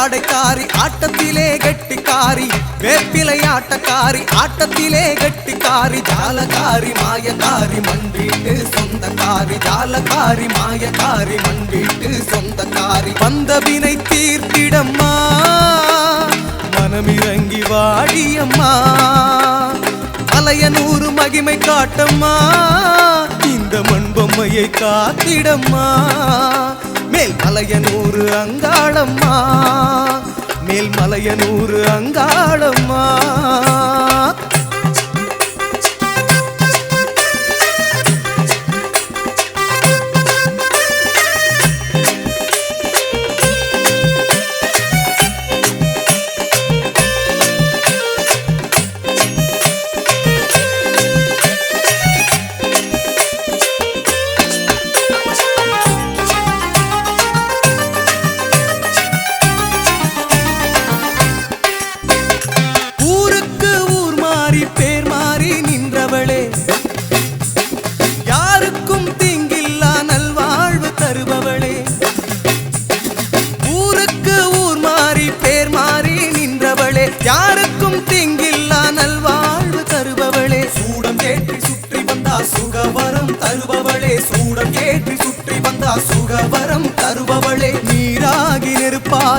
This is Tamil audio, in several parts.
ஆடைக்காரி ஆட்டத்திலே கெட்டிக்காரி வேப்பிலை ஆட்டக்காரி ஆட்டத்திலே கெட்டிக்காரி ஜாலகாரி மாயக்காரி மண் வீட்டு சொந்தக்காரி ஜாலகாரி மாயக்காரி மண் வீட்டு சொந்தக்காரி. வந்தவினை தீர்த்திடம்மா மனமிறங்கி வாடியம்மா மலையனூறு மகிமை காட்டம்மா இந்த மண்பொம்மையை காத்திடம்மா மேல் மலையனூறு அங்காளம்மா. மேல் மலையனூறு அங்காளம்மா.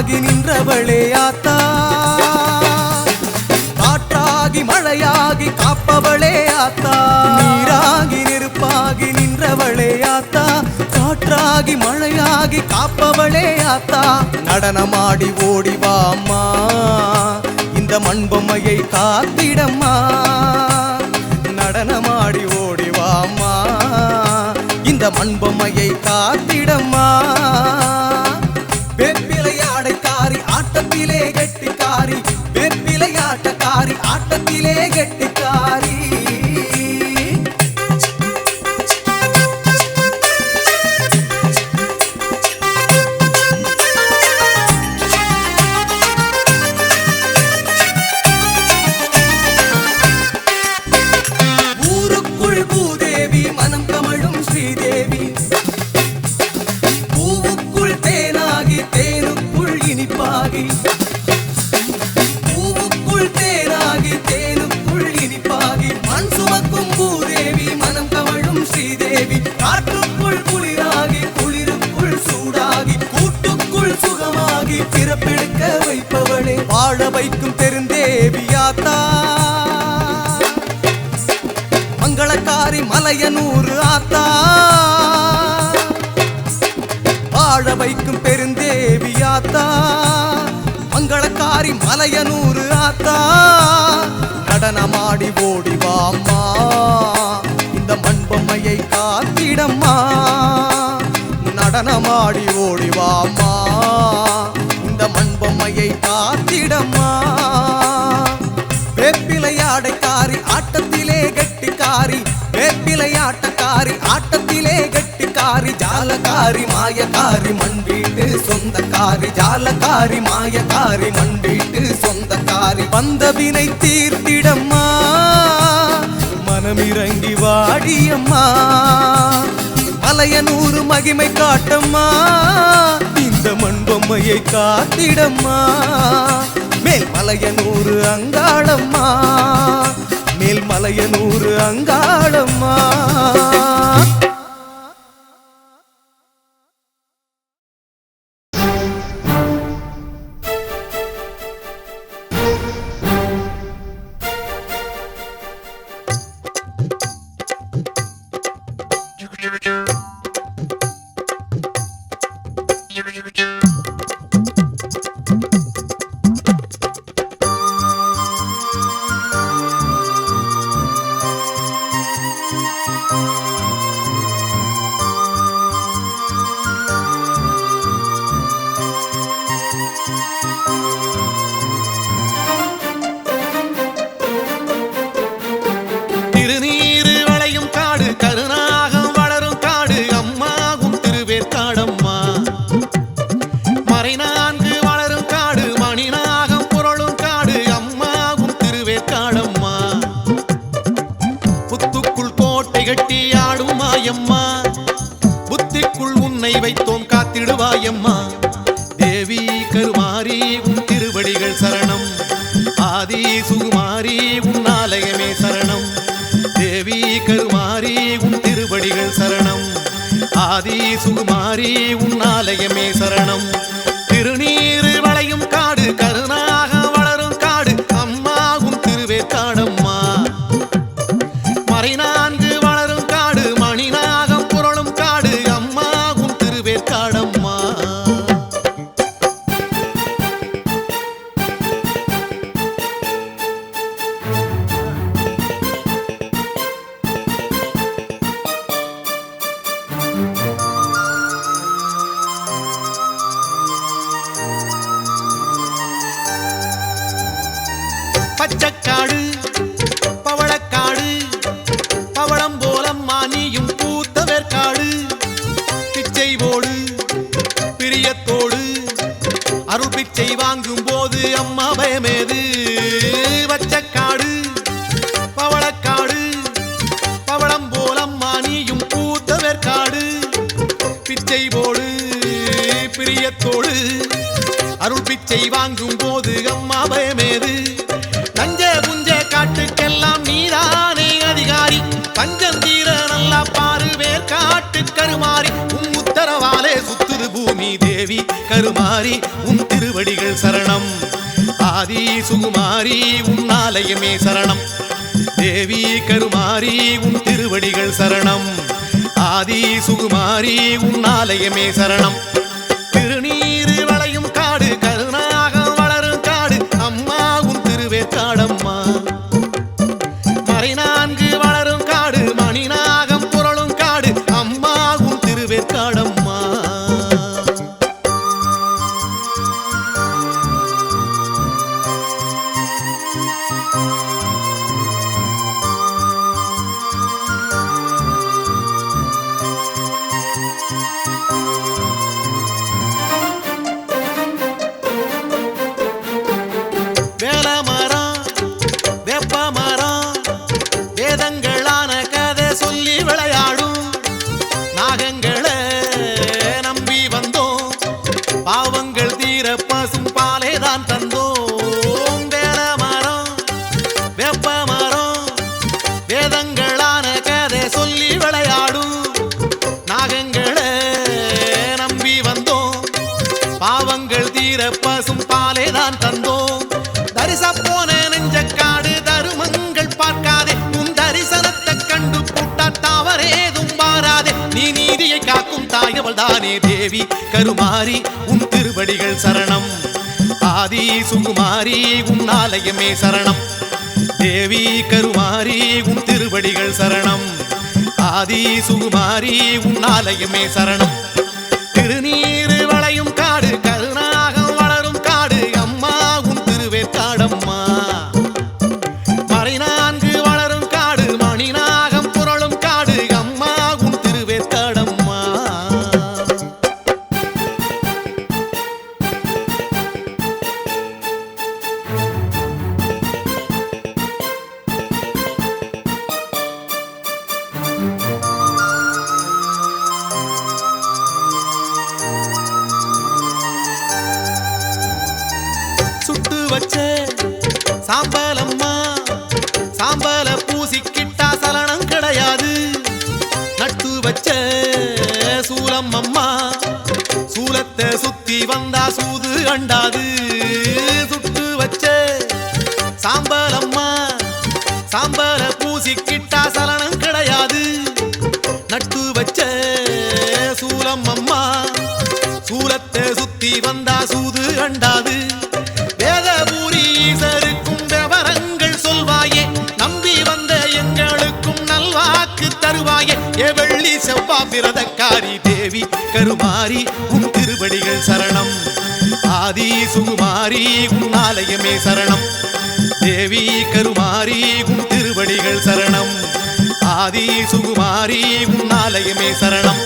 காற்றாகி நின்றவளே ஆத்தா. காற்றாகி மழையாகி காப்பவளே ஆத்தா. நீராகி நெருப்பாகி நின்றவளே ஆத்தா. காற்றாகி மழையாகி காப்பவளே ஆத்தா. நடனமாடி ஓடி அம்மா. இந்த மண்பொம்மையை காத்திடம்மா. நடனமாடி ஓடி அம்மா. இந்த மண்பொம்மையை காத்திடம்மா. ஆட்டத்திலே கெட்டிக்காரி மங்களக்காரி ஆத்தா. வாழ வைக்கும் பெருந்தேவி ஆத்தா. மங்களக்காரி மலையனூறு ஆத்தா. நடனமாடி ஓடிவாம்மா இந்த மண்பொம்மையை காத்திடம்மா. நடனமாடி ஓடிவாம்மா ஜாலக்காரி மாயக்காரி மண் வீட்டு சொந்தக்காரி. ஜாலக்காரி மாயக்காரி மண் வீட்டு சொந்தக்காரி. வந்த வினை தீர்த்திடம்மா. மனமிறங்கி வாடியம்மா. மலையனூறு மகிமை காட்டம்மா. இந்த மண் பொம்மையை காத்திடம்மா. மேல் மலையனூறு அங்காளம்மா. மேல் மலையனூறு அங்காளம்மா. Thank you. ஆதி சுகுமாரி உன்னாலயமே சரணம். தேவி கருமாரி உன் திருவடிகள் சரணம். ஆதி சுகுமாரி உன்னாலயமே சரணம். திருநீரு தேவி உன் திருவடிகள் சரணம். ஆதி சுகுமாரி உன் ஆலயமே சரணம். தேவி கருமாரி உன் திருவடிகள் சரணம். ஆதி சுகுமாரி உன் ஆலயமே சரணம். திருநீ வேதங்களான கதை சொல்லி விளையாடும். நாகங்களை நம்பி வந்தோம். பாவங்கள் தீர பசும் பாலே தான் தந்தோம். தரிச போன நெஞ்ச காடு தருமங்கள் பார்க்காதே. உன் தரிசனத்தை கண்டு புட்டா தவறேதும் பாராதே நீ நீதியை காக்கும் தாயவள் தானே தேவி கருமாறி உன் திருவடிகள் சரணம். ஆதி சுகுமாரி உன் ஆலயமே சரணம். தேவி கருமாரி உன் திருவடிகள் சரணம். ஆதி சுகுமாரி உன் ஆலயமே சரணம். திருநீறு சூலம் அம்மா சூலத்தை சுத்தி வந்தா சூது அண்டாது. சுட்டு வச்ச சாம்பலம்மா சாம்பல பூசிக்கிட்டு ஏ வெள்ளி செவ்வா பிரதக்காரி தேவி கருமாரி உன் திருவடிகள் சரணம். ஆதி சுகுமாரி உன் ஆலயமே சரணம். தேவி கருமாரி உன் திருவடிகள் சரணம். ஆதி சுகுமாரி உன் ஆலயமே சரணம்.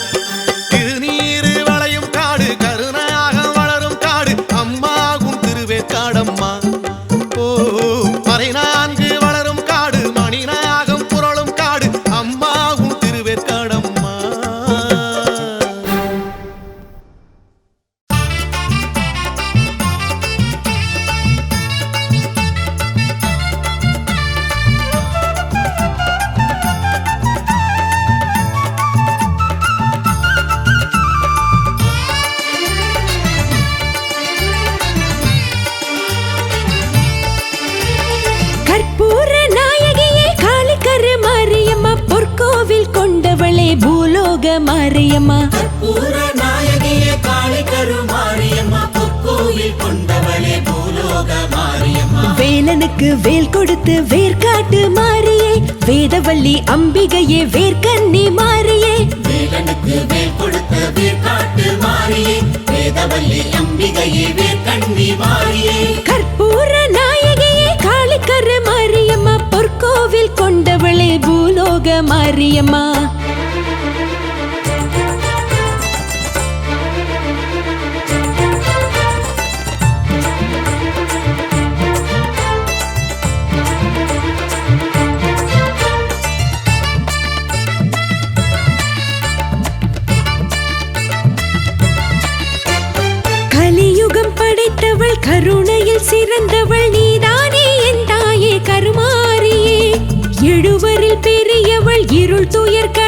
பூலோக மாரியம்மா. கற்பூர நாயகியே காளி கருமாரியம்மா பொற்கோவில் கொண்டவளே பூலோக மாரியம்மா. வேலனுக்கு வேல் கொடுத்து வேர்காட்டு மாறியே. வேதவள்ளி அம்பிகையே வேர்க்கன்னி மாறியே. வேலனுக்கு வேல் கொடுத்த வேர்காட்டு மாரியே வேதவல்லி அம்பிகையே வேர்க்கண்ணி மாரியே கற்பூர நாயகியே காளிக்கரு மாரியம்மா. பொற்கோவில் கொண்டவளே பூலோக மாரியம்மா. பிறந்தவள் நீதானே என் தாயே கருமாரியே எழுவரில் பெரியவள் இருள் துயர்க்க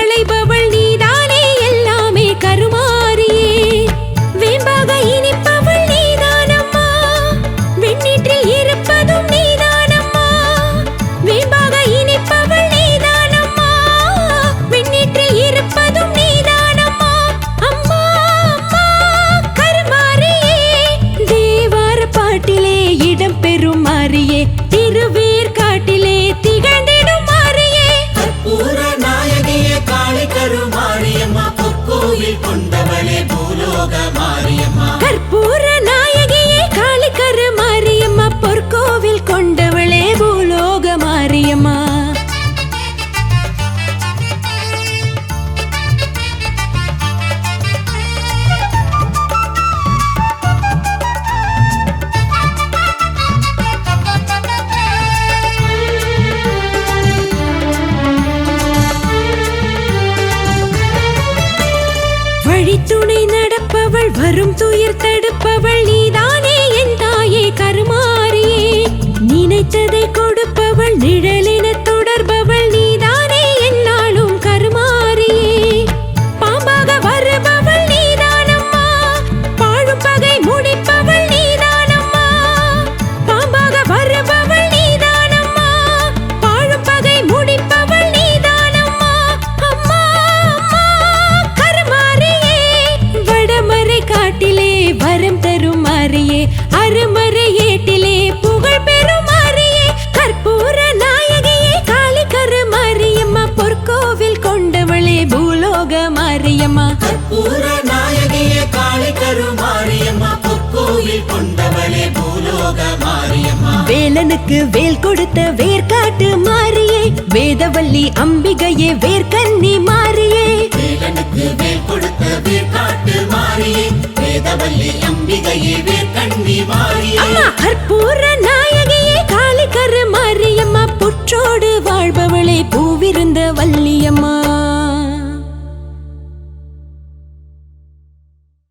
கற்பூர நாயகியே காளிக்கரு மாரியம்மா பொற்கோவில் கொண்டவளே பூலோக மாரியம்மா. வழித்துணை நடப்பவள் வரும் துயர் தடுப்பவள் நீதானே என் தாயே கருமாரியே நினைத்ததை கொடுப்பவள் நிழல் மாரியம்மா. கற்பூர நாயகியே காளி கருமாரியம்மா பொற்கோவில் கொண்டவளே பூலோக மாரியம்மா. வேலனுக்கு வேல் கொடுத்த வேர்காட்டு மாறியே வேதவள்ளி அம்பிகையே வேர்க்கன்னி மாறியே வேலனுக்கு வேல் கொடுத்த வேர்காட்டு மாரியே வேதவல்லி அம்பிகையே வேர்க்கண்ணி மாரியே. அம்மா கற்பூர நாயகியே காளிக்கரு மாரியம்மா புற்றோடு வாழ்பவளே பூவிருந்த வள்ளியம்மா.